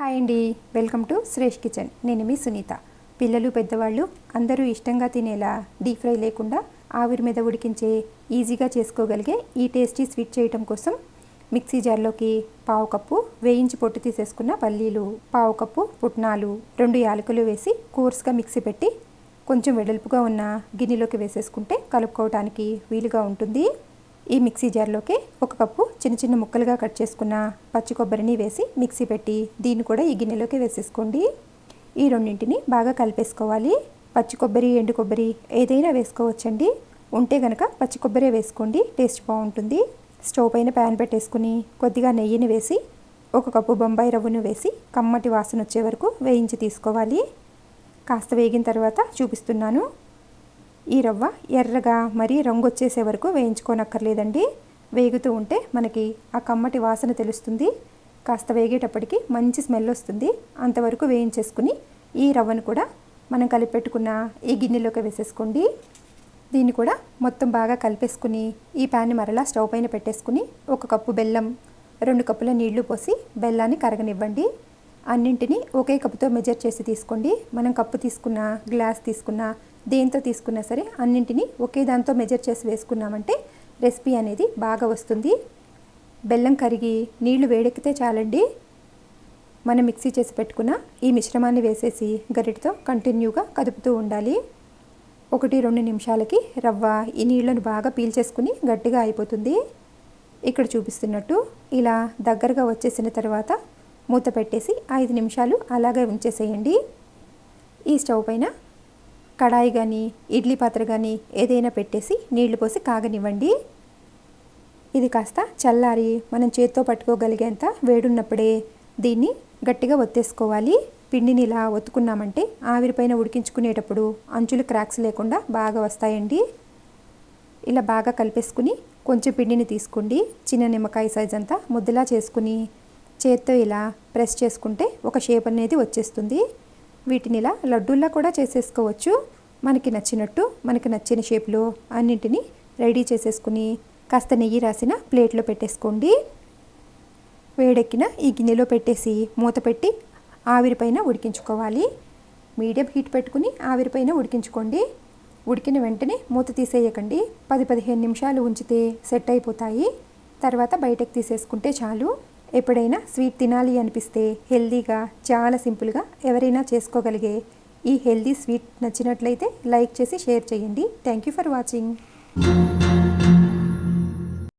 Hi అండి. Welcome to Shresh kitchen. నేను మీ సునీత. పిల్లలు పెద్దవాళ్ళు అందరూ ఇష్టంగా తినేలా డీప్ ఫ్రై లేకుండా ఆవిరి మీద ఉడికించే ఈజీగా చేసుకోగలిగే ఈ టేస్టీ స్వీట్ చేయటం కోసం మిక్సీ జార్లోకి పావు కప్పు వేయించి పొట్టు తీసేసుకున్న పల్లీలు పావు కప్పు పుట్నాలు రెండు యాలకులు వేసి కోర్స్గా మిక్సీ పెట్టి కొంచెం వెడల్పుగా ఉన్న గిన్నెలోకి వేసేసుకుంటే కలుపుకోవటానికి వీలుగా ఉంటుంది. ఈ మిక్సీ జార్లోకి ఒక కప్పు చిన్న చిన్న ముక్కలుగా కట్ చేసుకున్న పచ్చి కొబ్బరిని వేసి మిక్సీ పెట్టి దీన్ని కూడా ఈ గిన్నెలోకి వేసేసుకోండి. ఈ రెండింటిని బాగా కలిపేసుకోవాలి. పచ్చి కొబ్బరి ఎండు కొబ్బరి ఏదైనా వేసుకోవచ్చండి. ఉంటే గనక పచ్చి కొబ్బరే వేసుకోండి. టేస్ట్ బాగుంటుంది. స్టవ్ పైన ప్యాన్ పెట్టేసుకుని కొద్దిగా నెయ్యిని వేసి ఒక కప్పు బొంబాయి రవ్వను వేసి కమ్మటి వాసన వచ్చే వరకు వేయించి తీసుకోవాలి. కాస్త వేగిన తర్వాత చూపిస్తున్నాను. ఈ రవ్వ ఎర్రగా మరీ రంగు వచ్చేసే వరకు వేయించుకోనక్కర్లేదండి. వేగుతూ ఉంటే మనకి ఆ కమ్మటి వాసన తెలుస్తుంది. కాస్త వేగేటప్పటికి మంచి స్మెల్ వస్తుంది. అంతవరకు వేయించేసుకుని ఈ రవ్వను కూడా మనం కలిపెట్టుకున్న ఈ గిన్నెలోకి వేసేసుకోండి. దీన్ని కూడా మొత్తం బాగా కలిపేసుకుని ఈ ప్యాన్ని మరలా స్టవ్ పైన పెట్టేసుకుని ఒక కప్పు బెల్లం రెండు కప్పుల నీళ్ళు పోసి బెల్లాన్ని కరగనివ్వండి. అన్నింటినీ ఒకే కప్పుతో మెజర్ చేసి తీసుకోండి. మనం కప్పు తీసుకున్న గ్లాస్ తీసుకున్న దేంతో తీసుకున్నా సరే అన్నింటినీ ఒకే దాంతో మెజర్ చేసి వేసుకున్నామంటే రెసిపీ అనేది బాగా వస్తుంది. బెల్లం కరిగి నీళ్ళు వేడెక్కితే చాలండి. మనం మిక్సీ చేసి పెట్టుకున్న ఈ మిశ్రమాన్ని వేసేసి గరిటతో కంటిన్యూగా కదుపుతూ ఉండాలి. ఒకటి రెండు నిమిషాలకి రవ్వ ఈ నీళ్ళను బాగా పీల్చేసుకుని గట్టిగా అయిపోతుంది. ఇక్కడ చూపిస్తున్నట్టు ఇలా దగ్గరగా వచ్చేసిన తర్వాత మూత పెట్టేసి ఐదు నిమిషాలు అలాగే ఉంచేసేయండి. ఈ స్టవ్ పైన కడాయి కానీ ఇడ్లీ పాత్ర కానీ ఏదైనా పెట్టేసి నీళ్ళు పోసి కాగనివ్వండి. ఇది కాస్త చల్లారి మనం చేత్తో పట్టుకోగలిగేంత వేడున్నప్పుడే దీన్ని గట్టిగా ఒత్తేసుకోవాలి. పిండిని ఇలా ఒత్తుకున్నామంటే ఆవిరిపైన ఉడికించుకునేటప్పుడు అంచులు క్రాక్స్ లేకుండా బాగా వస్తాయండి. ఇలా బాగా కలిపేసుకుని కొంచెం పిండిని తీసుకోండి. చిన్న నిమ్మకాయ సైజ్ అంతా ముద్దలా చేసుకుని చేత్తో ఇలా ప్రెస్ చేసుకుంటే ఒక షేప్ అనేది వచ్చేస్తుంది. వీటిని ఇలా లడ్డూల్లా కూడా చేసేసుకోవచ్చు. మనకి నచ్చినట్టు మనకి నచ్చిన షేప్లో అన్నింటినీ రెడీ చేసేసుకుని కాస్త నెయ్యి రాసిన ప్లేట్లో పెట్టేసుకోండి. వేడెక్కిన ఈ గిన్నెలో పెట్టేసి మూత పెట్టి ఆవిరిపైన ఉడికించుకోవాలి. మీడియం హీట్ పెట్టుకుని ఆవిరిపైన ఉడికించుకోండి. ఉడికిన వెంటనే మూత తీసేయకండి. పది పదిహేను నిమిషాలు ఉంచితే సెట్ అయిపోతాయి. తర్వాత బయటకు తీసేసుకుంటే చాలు. ఎప్పుడైనా స్వీట్ తినాలి అనిపిస్తే హెల్దీగా చాలా సింపుల్గా ఎవరైనా చేసుకోగలిగే ఈ హెల్దీ స్వీట్ నచ్చినట్లయితే లైక్ చేసి షేర్ చేయండి. Thank you for watching.